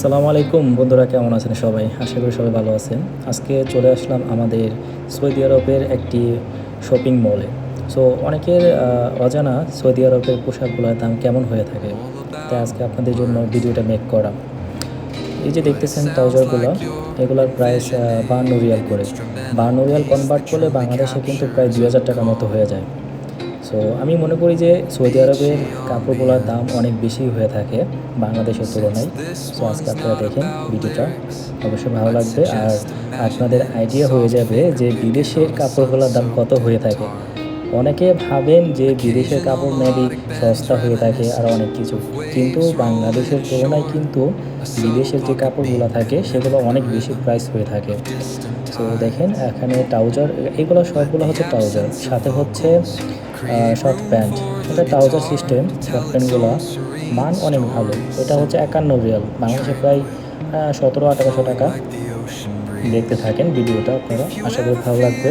সালামু আলাইকুম, বন্ধুরা কেমন আছেন সবাই? আশা করি সবাই ভালো আছেন। আজকে চলে আসলাম আমাদের সৌদি আরবের একটি শপিং মলে সো অনেকের অজানা সৌদি আরবের পোশাকগুলোর দাম কেমন হয়ে থাকে? তাই আজকে আপনাদের জন্য ভিডিওটা মেক করা। এই যে দেখতেছেন ট্রাউজারগুলো, এগুলোর প্রাইস বান্ন রিয়াল করে। বান্ন রিয়াল কনভার্ট করলে বাংলাদেশে কিন্তু প্রায় দুই হাজার টাকার মতো হয়ে যায়। সো আমি মনে করি যে সৌদি আরবের কাপড়গুলোর দাম অনেক বেশি হয়ে থাকে বাংলাদেশের তুলনায়। সো আজকে আপনারা দেখেন ভিডিওটা। অবশ্যই ভালো লাগবে। আর আপনাদের আইডিয়া হয়ে যাবে যে বিদেশের কাপড়গুলোর দাম কত হয়ে থাকে। অনেকে ভাবেন যে বিদেশের কাপড় মেবি সস্তা হয়ে থাকে আর অনেক কিছু। কিন্তু বাংলাদেশের তুলনায় কিন্তু বিদেশের যে কাপড়গুলো থাকে সেগুলো অনেক বেশি প্রাইস হয়ে থাকে। তো দেখেন এখানে ট্রাউজার এগুলো সবগুলো হচ্ছে ট্রাউজার। সাথে হচ্ছে শর্ট প্যান্ট এটা ট্রাউজার সিস্টেম শর্ট প্যান্টগুলো মান অনেক ভালো। এটা হচ্ছে একান্ন রিয়াল। বাংলাদেশে প্রায় সতেরো আঠারোশো টাকা। দেখতে থাকেন ভিডিওটা আপনারা। আশা করি ভালো লাগবে।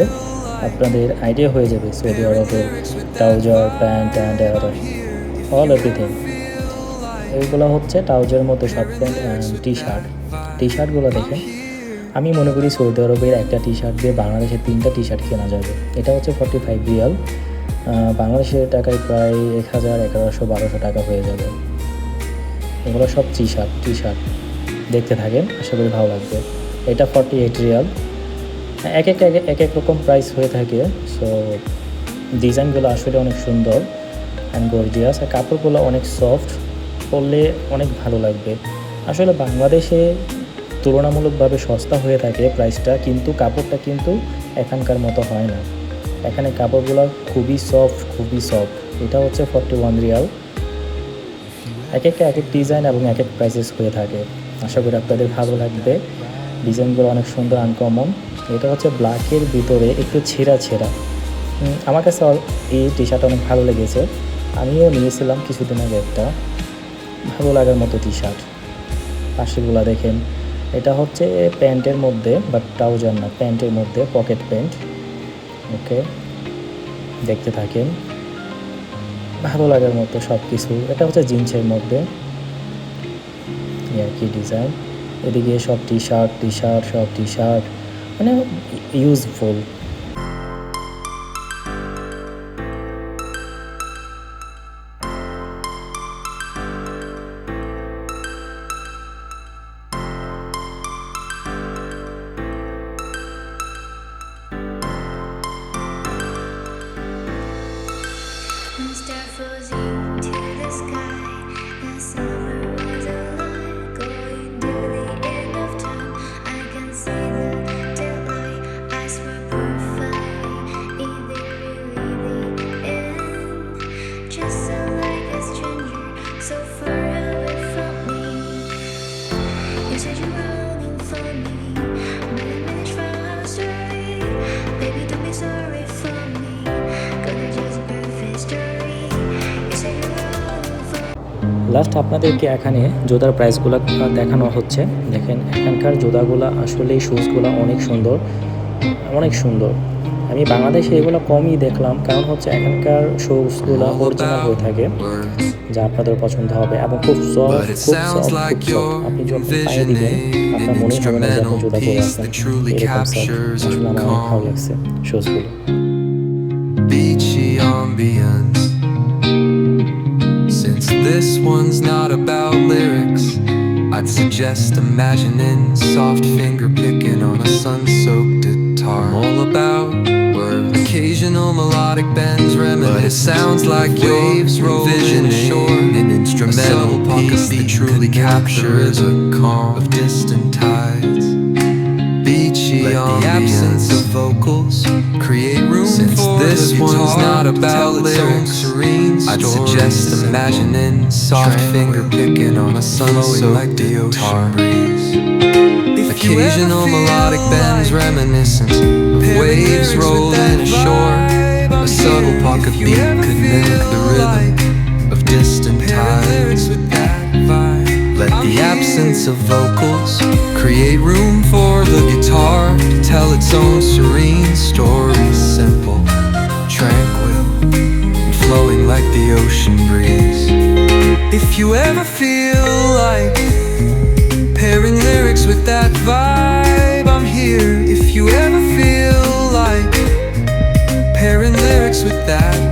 আপনাদের আইডিয়া হয়ে যাবে সৌদি আরবের trouser pant and all everything এইগুলো হচ্ছে ট্রাউজারের মধ্যে short pant and T shirt T শার্টগুলো দেখেন। আমি মনে করি সৌদি আরবের একটা টি শার্ট দিয়ে বাংলাদেশের তিনটা টি শার্ট কেনা যাবে। এটা হচ্ছে ফর্টি ফাইভ রিয়াল বাংলাদেশের টাকায় প্রায় এক হাজার, এগারোশো, বারোশো টাকা হয়ে যাবে। এগুলো সব টি শার্ট টি শার্ট দেখতে থাকেন, আশা করি ভালো লাগবে। এটা ফর্টি এইট রিয়াল এক এক এক এক রকম প্রাইস হয়ে থাকে। সো ডিজাইনগুলো আসলে অনেক সুন্দর অ্যান্ড গর্জিয়াস আর কাপড়গুলো অনেক সফট পরলে অনেক ভালো লাগবে। আসলে বাংলাদেশে তুলনামূলকভাবে সস্তা হয়ে থাকে প্রাইসটা কিন্তু কাপড়টা কিন্তু এখানকার মতো হয় না। এখানে কাপড়গুলো খুবই সফট খুবই সফট এটা হচ্ছে ফর্টি ওয়ান রিয়াল এক একটা এক এক ডিজাইন এবং এক এক প্রাইসেস হয়ে থাকে। আশা করি আপনাদের ভালো লাগবে। ডিজাইনগুলো অনেক সুন্দর আনকমন এটা হচ্ছে ব্ল্যাকের ভিতরে একটু ছেঁড়া ছেঁড়া। আমার কাছে এই টি শার্ট অনেক ভালো লেগেছে। আমিও নিয়েছিলাম কিছুদিন আগে একটা। ভালো লাগার মতো টি শার্ট পাশেগুলো দেখেন। এটা হচ্ছে প্যান্টের মধ্যে বাট ট্রাউজার না, প্যান্টের মধ্যে পকেট প্যান্ট ওকে। দেখতে থাকেন। ভালো লাগার মতো সব কিছু এটা হচ্ছে জিন্সের মধ্যে। আর কি ডিজাইন এদিকে সব টি শার্ট টি শার্ট সব টি শার্ট মানে ইউজফুল লাস্ট আপনাদেরকে এখানে জোদার প্রাইসগুলো দেখানো হচ্ছে দেখেন এখানকার জোদাগুলো আসলে শুজগুলো অনেক সুন্দর অনেক সুন্দর আমি বাংলাদেশে এগুলো কমই দেখলাম কারণ হচ্ছে এখানকার শুজগুলো অরিজিনাল হয়ে থাকে যা আপনাদের পছন্দ হবে এবং খুব সফট খুব সফট আপনি যখন পায়ে দিবেন আপনার মনে হবে না যে আপনি জোদা পরে আছেন এরকম soft। আসলে আমার অনেক ভালো লাগছে শুজগুলো beachy ambience. This one's not about lyrics, I'd suggest imagining soft finger picking on a sun-soaked guitar. I'm all about words, occasional melodic bends reminiscent. But it sounds like waves rolling ashore, an instrumental piece that truly captures a calm of distant tides. Beachy Let the absence of vocals create room Since for this the one's not about lyrics, I'd suggest imagining soft finger picking on a sun like the ocean breeze. Occasional melodic bends reminiscent of waves rolling ashore. A subtle pocket beat could mimic the rhythm of distant tides. Let the absence of vocals create room for the guitar to tell its own serene story. Simple, tranquil, and flowing like the ocean. Breeze. If you ever feel like pairing lyrics with that vibe, I'm here. If you ever feel like pairing lyrics with that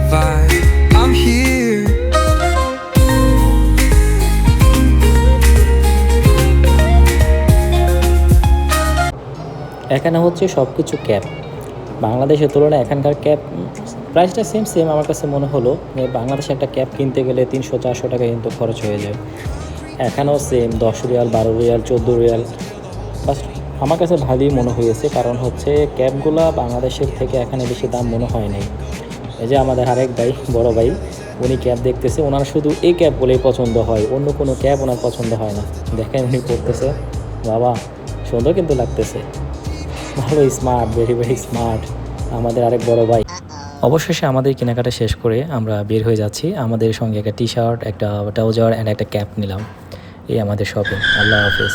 এখানে হচ্ছে সব কিছু cap. বাংলাদেশের তুলনায় এখানকার cap প্রাইসটা same same আমার কাছে মনে হলো যে বাংলাদেশে একটা ক্যাপ কিনতে গেলে তিনশো, চারশো টাকা কিন্তু খরচ হয়ে যায়। এখানেও সেম দশ রিয়াল, বারো রিয়াল, চোদ্দ রিয়াল। বাস, আমার কাছে ভালোই মনে হয়েছে কারণ হচ্ছে ক্যাবগুলো বাংলাদেশের থেকে এখানে বেশি দাম মনে হয় নাই। এই যে আমাদের আরেক ভাই, বড় ভাই, উনি ক্যাব দেখতেছে। ওনার শুধু এই ক্যাবগুলোই পছন্দ হয়, অন্য কোনো ক্যাব ওনার পছন্দ হয় না। দেখেন উনি করতেছে বাবা, সুন্দর কিন্তু লাগতেছে। ভালো স্মার্ট ভেরি ভেরি স্মার্ট আমাদের আরেক বড় ভাই। অবশেষে আমাদের কেনাকাটা শেষ করে আমরা বের হয়ে যাচ্ছি। আমাদের সঙ্গে একটা টি শার্ট একটা ট্রাউজার অ্যান্ড একটা ক্যাপ নিলাম। এই আমাদের শপিং আল্লাহ হাফেজ।